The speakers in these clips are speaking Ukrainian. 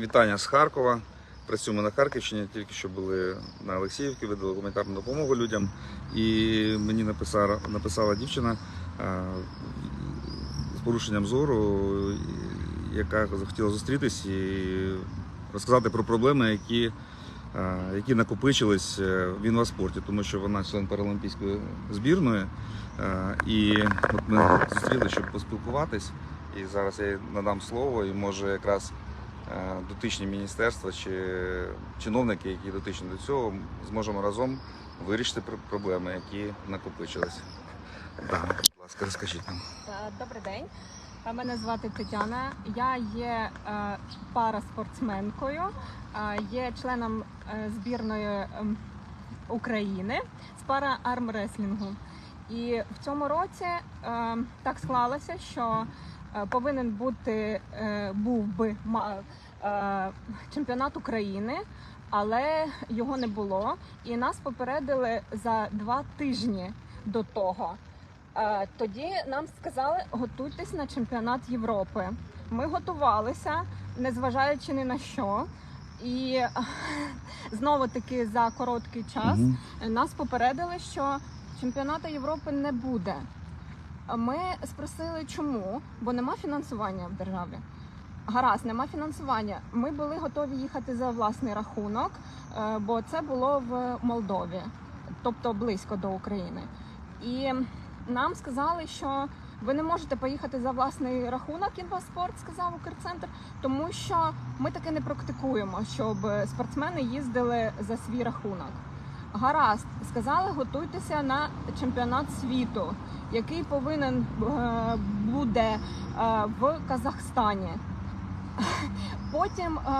Вітання з Харкова. Працюємо на Харківщині, тільки що були на Олексіївці, видали гуманітарну допомогу людям. І мені написала, написала дівчина з порушенням зору, яка захотіла зустрітись і розказати про проблеми, які, які накопичились е, в інваспорті, тому що вона член паралімпійської збірної. І от ми зустріли, щоб поспілкуватись. І зараз я їй надам слово, і може якраз дотичні міністерства чи чиновники, які дотичні до цього, зможемо разом вирішити проблеми, які накопичились. Так, будь ласка, розкажіть нам. Е, Добрий день. Е, Мене звати Тетяна. Я є е, параспортсменкою, е, є членом е, збірної ем, України з пара армреслінгу. І в цьому році е, так склалося, що е, повинен бути е, був би ма- е, чемпіонат України, але його не було. І нас попередили за два тижні до того. Е, Тоді нам сказали, готуйтесь на чемпіонат Європи. Ми готувалися, незважаючи ні на що. І е, знову таки за короткий час Мгм. нас попередили, що чемпіонату Європи не буде. Ми спросили, чому, бо нема фінансування в державі. Гаразд, нема фінансування. Ми були готові їхати за власний рахунок, е, бо це було в Молдові, тобто близько до України. І нам сказали, що ви не можете поїхати за власний рахунок інваспорт, сказав Укрцентр, тому що ми таке не практикуємо, щоб спортсмени їздили за свій рахунок. Гаразд, сказали, готуйтеся на чемпіонат світу, який повинен е, буде е, в Казахстані. Потім е,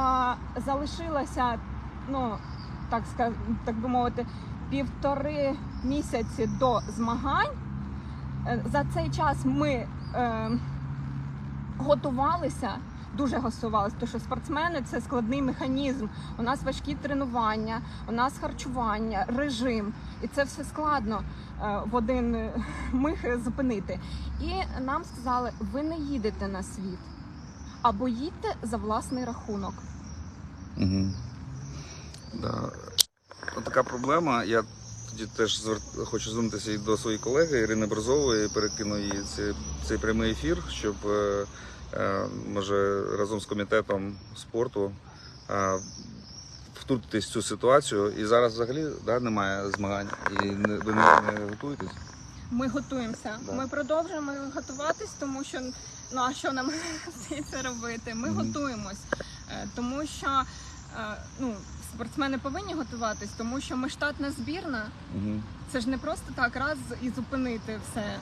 залишилося, ну так ска- так би мовити, півтори місяці до змагань. Е, За цей час ми е, готувалися, дуже готувалися, тому що спортсмени це складний механізм. У нас важкі тренування, у нас харчування, режим, і це все складно е, в один миг зупинити. І нам сказали, ви не їдете на світ, або їдьте за власний рахунок. Угу. Да. От така проблема. Я тоді теж звер- хочу звернутися і до своєї колеги Ірини Борзової, перекину їй цей, цей прямий ефір, щоб е, е, може разом з комітетом спорту е, втрутитись в цю ситуацію. І зараз взагалі да, немає змагань. І не, ви не, не готуєтесь? Ми готуємося. Да. Ми продовжуємо готуватись, тому що ну а що нам це робити? Ми готуємось, Е, тому що е, ну спортсмени повинні готуватись, тому що ми штатна збірна. Це ж не просто так раз і зупинити все.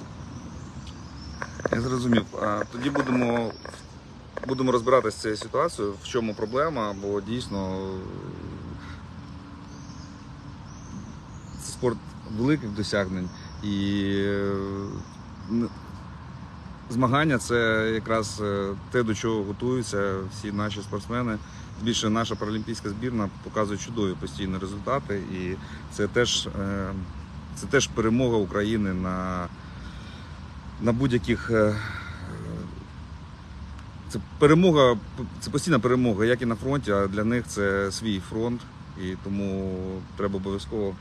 Я зрозумів. А тоді будемо, будемо розбиратися з цією ситуацією, в чому проблема, бо дійсно спорт великих досягнень і е, змагання це якраз е, те, до чого готуються всі наші спортсмени. Більше наша паралімпійська збірна показує чудові постійні результати, і це теж, е, це теж перемога України на на будь-яких. е, Це перемога, це постійна перемога, як і на фронті, а для них це свій фронт, і тому треба обов'язково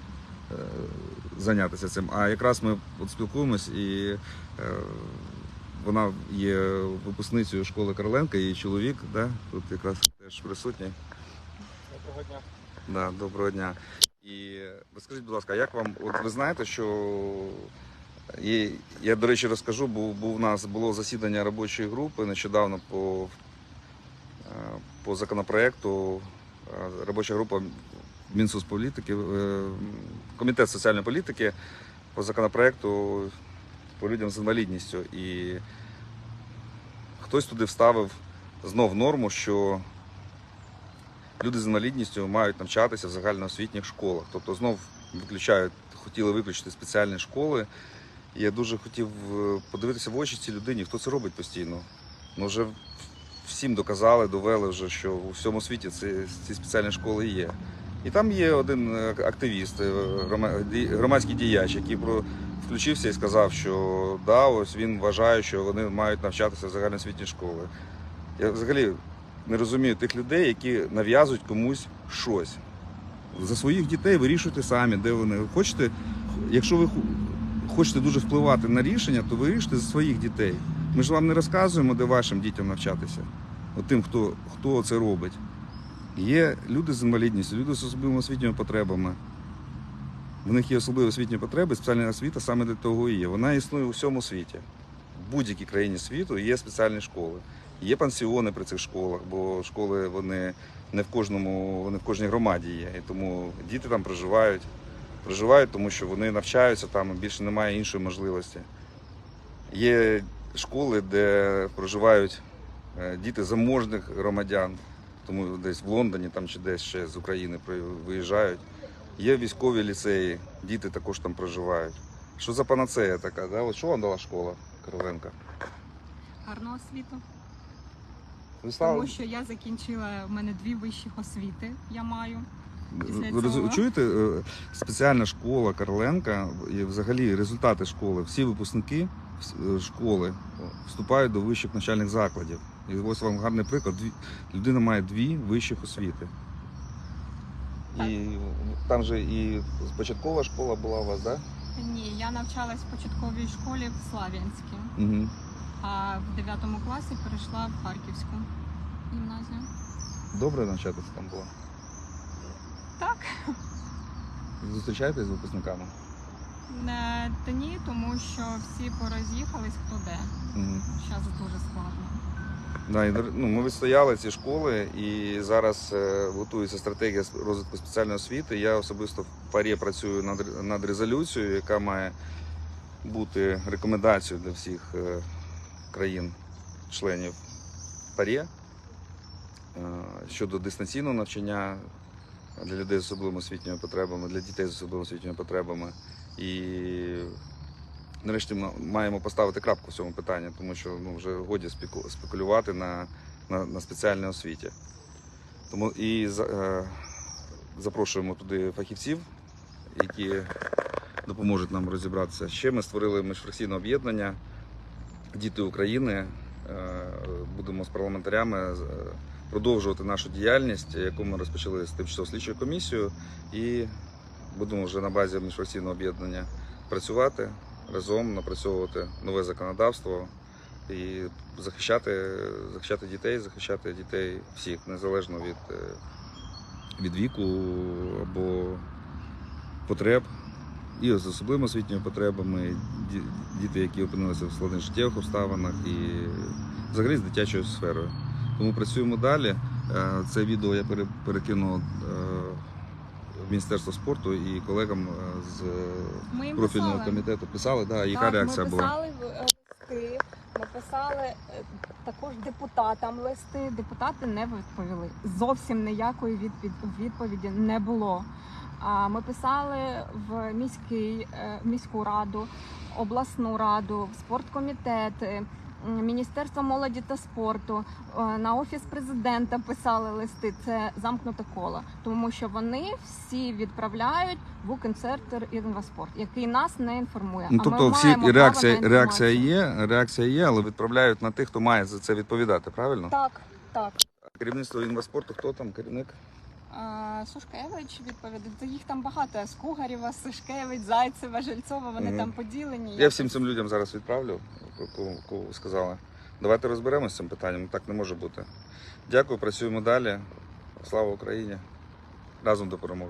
зайнятися цим. А якраз ми от спілкуємось, і вона є випускницею школи Короленка, її чоловік, да? тут якраз теж присутній. Доброго дня. Да, доброго дня. І розкажіть, будь ласка, як вам, от ви знаєте, що і я, до речі, розкажу, бо був у нас було засідання робочої групи нещодавно по, е, по законопроекту. Е, Робоча група Мінсоцполітики, е, Комітет соціальної політики по законопроекту по людям з інвалідністю. І хтось туди вставив знов норму, що люди з інвалідністю мають навчатися в загальноосвітніх школах. Тобто знов виключають, хотіли виключити спеціальні школи. Я дуже хотів е, подивитися в очі цій людині, хто це робить постійно. Ну вже всім доказали, довели вже, що у всьому світі ці, ці спеціальні школи є. І там є один е, активіст, е, громадський діяч, який включився і сказав, що да, ось він вважає, що вони мають навчатися в загальноосвітні школи. Я взагалі не розумію тих людей, які нав'язують комусь щось. За своїх дітей вирішуйте самі, де вони. Хочете, якщо ви хочете дуже впливати на рішення, то вирішуйте за своїх дітей. Ми ж вам не розказуємо, де вашим дітям навчатися. От тим, хто, хто це робить. Є люди з інвалідністю, люди з особливими освітніми потребами. В них є особливі освітні потреби, спеціальна освіта саме для того і є. Вона існує у всьому світі. В будь-якій країні світу є спеціальні школи. Є пансіони при цих школах, бо школи вони не в кожному, вони в кожній громаді є. І тому діти там проживають. Проживають, тому що вони навчаються там, більше немає іншої можливості. Є школи, де проживають е, діти заможних громадян, тому десь в Лондоні там чи десь ще з України виїжджають. Є військові ліцеї, діти також там проживають. Що за панацея така? Да? От що вам дала школа Короленка? Гарну освіту. Ви стали- Тому що я закінчила в мене дві вищих освіти. Я маю. після Ви цього. чуєте, е, спеціальна школа Короленка і взагалі результати школи, всі випускники е, школи вступають до вищих навчальних закладів. І ось вам гарний приклад. Людина має дві вищих освіти. І там же і початкова школа була у вас, так? Ні, я навчалась в початковій школі в Слав'янській, Угу. а в 9 класі перейшла в Харківську гімназію. Добре навчатися там було. Так. Зустрічаєтесь з випускниками? Не, та ні, тому що всі пороз'їхались хто де. Угу. Зараз дуже складно. Да, ну, ми відстояли ці школи, і зараз е, готується стратегія розвитку спеціальної освіти. Я особисто в парі працюю над, над резолюцією, яка має бути рекомендацією для всіх е, країн-членів парі е, щодо дистанційного навчання для людей з особливими освітніми потребами, для дітей з особливими освітніми потребами. І нарешті маємо поставити крапку в цьому питанні, тому що ну, вже годі спеку- спекулювати на, на, на спеціальній освіті. Тому і е, запрошуємо туди фахівців, які допоможуть нам розібратися. Ще ми створили міжфракційне об'єднання Діти України. Е, Будемо з парламентарями е, продовжувати нашу діяльність, яку ми розпочали з тимчасово слідчою комісією, і будемо вже на базі міжфракційного об'єднання працювати разом, напрацьовувати нове законодавство і захищати, захищати дітей, захищати дітей всіх, незалежно від, е, від віку або потреб. І з особливими освітніми потребами, діти, які опинилися в складних життєвих обставинах, і взагалі з дитячою сферою. Тому працюємо далі. Е, Це відео я пере- перекину е, в Міністерство спорту і колегам е, з Ми їм профільного писали. комітету писали, да, яка так, реакція ми була? писали в- е, листи, ми писали е, також депутатам листи. Депутати не відповіли. Зовсім ніякої відповіді не було. А ми писали в міський, е, в міську раду, обласну раду, в спорткомітети. м, Міністерство молоді та спорту е, на офіс президента писали листи. Це замкнуте коло, тому що вони всі відправляють в Укрцентр інваспорт, який нас не інформує. Ну, А ми тобто всі маємо і право реакція, реакція є, реакція є, але відправляють на тих, хто має за це відповідати, правильно? Так, так. Керівництво інваспорту, хто там керівник? Сушкевич відповідає. Їх там багато. Скугарєва, Сушкевич, Зайцева, Жильцова. Вони Мгм. там поділені. Я всім цим людям зараз відправлю, ко- кого, кого сказали. Давайте розберемося з цим питанням. Так не може бути. Дякую, працюємо далі. Слава Україні! Разом до перемоги.